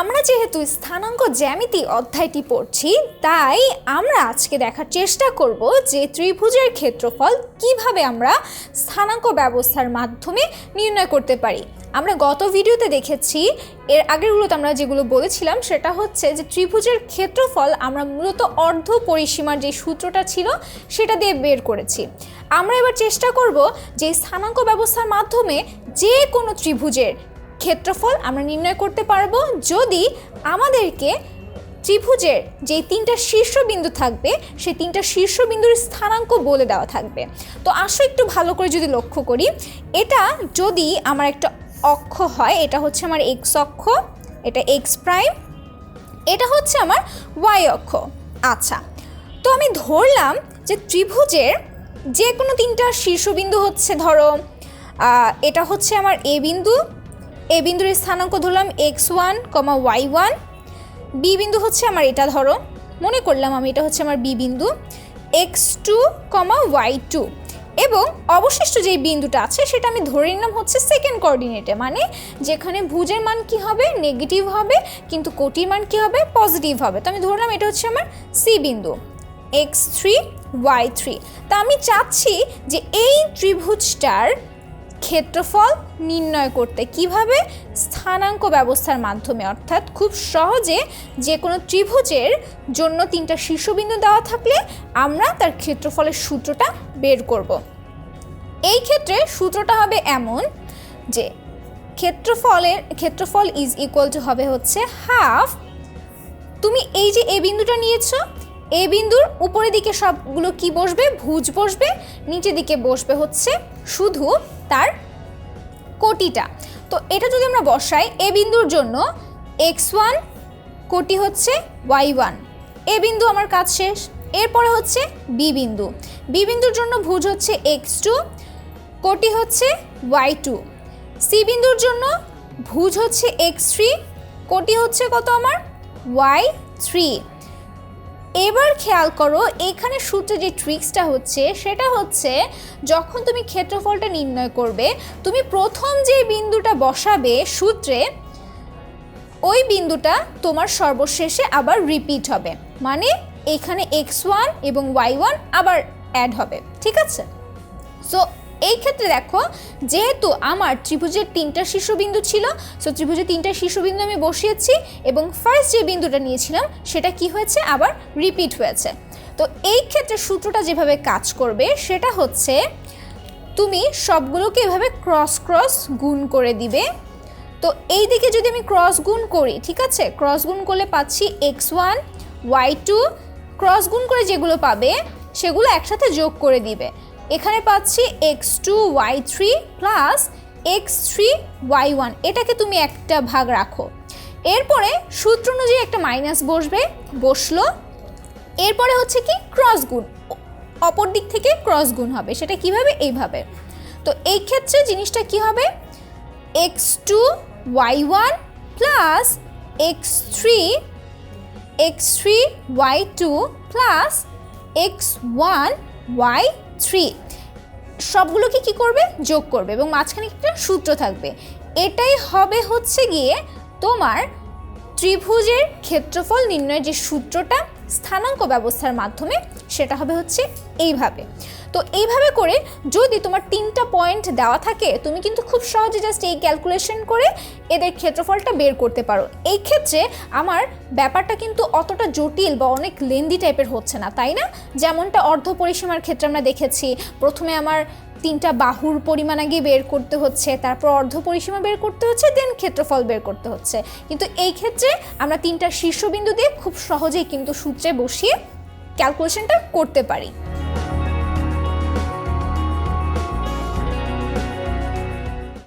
আমরা যেহেতু স্থানাঙ্ক জ্যামিতি অধ্যায়টি পড়ছি, তাই আমরা আজকে দেখার চেষ্টা করব যে ত্রিভুজের ক্ষেত্রফল কীভাবে আমরা স্থানাঙ্ক ব্যবস্থার মাধ্যমে নির্ণয় করতে পারি। আমরা গত ভিডিওতে দেখেছি, এর আগেরগুলোতে আমরা যেগুলো বলেছিলাম, সেটা হচ্ছে যে ত্রিভুজের ক্ষেত্রফল আমরা মূলত অর্ধ পরিসীমার যে সূত্রটা ছিল, সেটা দিয়ে বের করেছি। আমরা এবার চেষ্টা করব যে স্থানাঙ্ক ব্যবস্থার মাধ্যমে যে কোনো ত্রিভুজের ক্ষেত্রফল আমরা নির্ণয় করতে পারব যদি আমাদেরকে ত্রিভুজের যে তিনটা শীর্ষবিন্দু থাকবে, সেই তিনটা শীর্ষবিন্দুর স্থানাঙ্ক বলে দেওয়া থাকবে। তো আসো একটু ভালো করে যদি লক্ষ্য করি, এটা যদি আমার একটা অক্ষ হয়, এটা হচ্ছে আমার এক্স অক্ষ, এটা এক্স প্রাইম এটা হচ্ছে আমার ওয়াই অক্ষ। আচ্ছা তো আমি ধরলাম যে ত্রিভুজের যে কোনো তিনটা শীর্ষবিন্দু হচ্ছে ধরো এটা হচ্ছে আমার এ বিন্দু এ বিন্দুর স্থানাঙ্ক ধরলাম x one comma y one B বিন্দু হচ্ছে আমার এটা ধরো। মনে করলাম আমি এটা হচ্ছে আমার বি বিন্দু। X two comma y two এবং অবশিষ্ট যে বিন্দুটা আছে, সেটা আমি ধরে নিলাম হচ্ছে সেকেন্ড কোঅর্ডিনেটে মানে যেখানে ভুজের মান কি হবে? নেগেটিভ হবে। কিন্তু কোটির মান কি হবে? পজিটিভ হবে। তো আমি ধরলাম এটা হচ্ছে আমার সি বিন্দু। এক্স থ্রি ওয়াই থ্রি তা আমি চাচ্ছি যে এই ত্রিভুজটার ক্ষেত্রফল নির্ণয় করতে। কীভাবে? স্থানাঙ্ক ব্যবস্থার মাধ্যমে। অর্থাৎ খুব সহজে যে কোনো ত্রিভুজের জন্য তিনটা শীর্ষবিন্দু দেওয়া থাকলে আমরা তার ক্ষেত্রফলের সূত্রটা বের করব। এই ক্ষেত্রে সূত্রটা হবে এমন যে ক্ষেত্রফলের, ক্ষেত্রফল ইজ ইকুয়াল টু হবে হচ্ছে হাফ তুমি এই যে এ বিন্দুটা নিয়েছো, এ বিন্দুর উপরের দিকে সবগুলো কি বসবে? ভুজ বসবে, নিচের দিকে বসবে হচ্ছে শুধু তার কোটিটা। তো এটা যদি আমরা বসাই, এ বিন্দুর জন্য এক্স ওয়ান কোটি হচ্ছে ওয়াই ওয়ান। এ বিন্দু আমার কাজ শেষ। এরপরে হচ্ছে বি বিন্দু। বি বিন্দুর জন্য ভুজ হচ্ছে এক্স টু, কোটি হচ্ছে ওয়াই টু। সি বিন্দুর জন্য ভুজ হচ্ছে এক্স থ্রি, কোটি হচ্ছে কত আমার? Y three. এবার খেয়াল করো, এখানে সূত্রে যে ট্রিক্সটা হচ্ছে, সেটা হচ্ছে যখন তুমি ক্ষেত্রফলটা নির্ণয় করবে, তুমি প্রথম যে বিন্দুটা বসাবে সূত্রে, ওই বিন্দুটা তোমার সর্বশেষে আবার রিপিট হবে। মানে এখানে এক্স ওয়ান এবং ওয়াই ওয়ান আবার অ্যাড হবে। ঠিক আছে? সো এই ক্ষেত্রে দেখো, যেহেতু আমার ত্রিভুজের তিনটা শীর্ষবিন্দু ছিল সো ত্রিভুজের তিনটা শীর্ষবিন্দু আমি বসিয়েছি এবং ফার্স্ট যে বিন্দুটা নিয়েছিলাম, সেটা কি হয়েছে? আবার রিপিট হয়েছে। তো এই ক্ষেত্রে সূত্রটা যেভাবে কাজ করবে, সেটা হচ্ছে তুমি সবগুলোকে এভাবে ক্রস ক্রস গুণ করে দিবে। তো এই দিকে যদি আমি ক্রস গুণ করি, ঠিক আছে? ক্রস গুণ করলে পাচ্ছি x one y two cross গুণ করে যেগুলো পাবে, সেগুলো একসাথে যোগ করে দিবে। এখানে পাচ্ছি x two y three plus x three y one এটাকে তুমি একটা ভাগ রাখো। এরপরে সূত্র অনুযায়ী একটা মাইনাস বসবে, বসল। এরপরে হচ্ছে কি ক্রস গুণ। অপর দিক থেকে ক্রস গুণ হবে, সেটা কীভাবে? এইভাবে। তো এই ক্ষেত্রে জিনিসটা কি হবে? X two y one plus x three x three y two plus x one y three সবগুলোকে কি করবে? যোগ করবে এবং মাঝখানে একটা সূত্র থাকবে। এটাই হবে হচ্ছে গিয়ে তোমার ত্রিভুজের ক্ষেত্রফল নির্ণয়ের যে সূত্রটা স্থানাঙ্ক ব্যবস্থার মাধ্যমে সেটা হবে হচ্ছে এইভাবে। তো এইভাবে করে যদি তোমার তিনটা পয়েন্ট দেওয়া থাকে, তুমি কিন্তু খুব সহজে জাস্ট এই ক্যালকুলেশন করে এদের ক্ষেত্রফলটা বের করতে পারো। এই ক্ষেত্রে আমার ব্যাপারটা কিন্তু অতটা জটিল বা অনেক লেন্দি টাইপের হচ্ছে না, তাই না? যেমনটা অর্ধ পরিসীমার ক্ষেত্রে আমরা দেখেছি, প্রথমে আমার তিনটা বাহুর পরিমাণ আগে বের করতে হচ্ছে, তারপর অর্ধ পরিসীমা বের করতে হচ্ছে দেন ক্ষেত্রফল বের করতে হচ্ছে। কিন্তু এই ক্ষেত্রে আমরা তিনটা শীর্ষবিন্দু দিয়ে খুব সহজেই কিন্তু সূত্রে বসিয়ে ক্যালকুলেশনটা করতে পারি।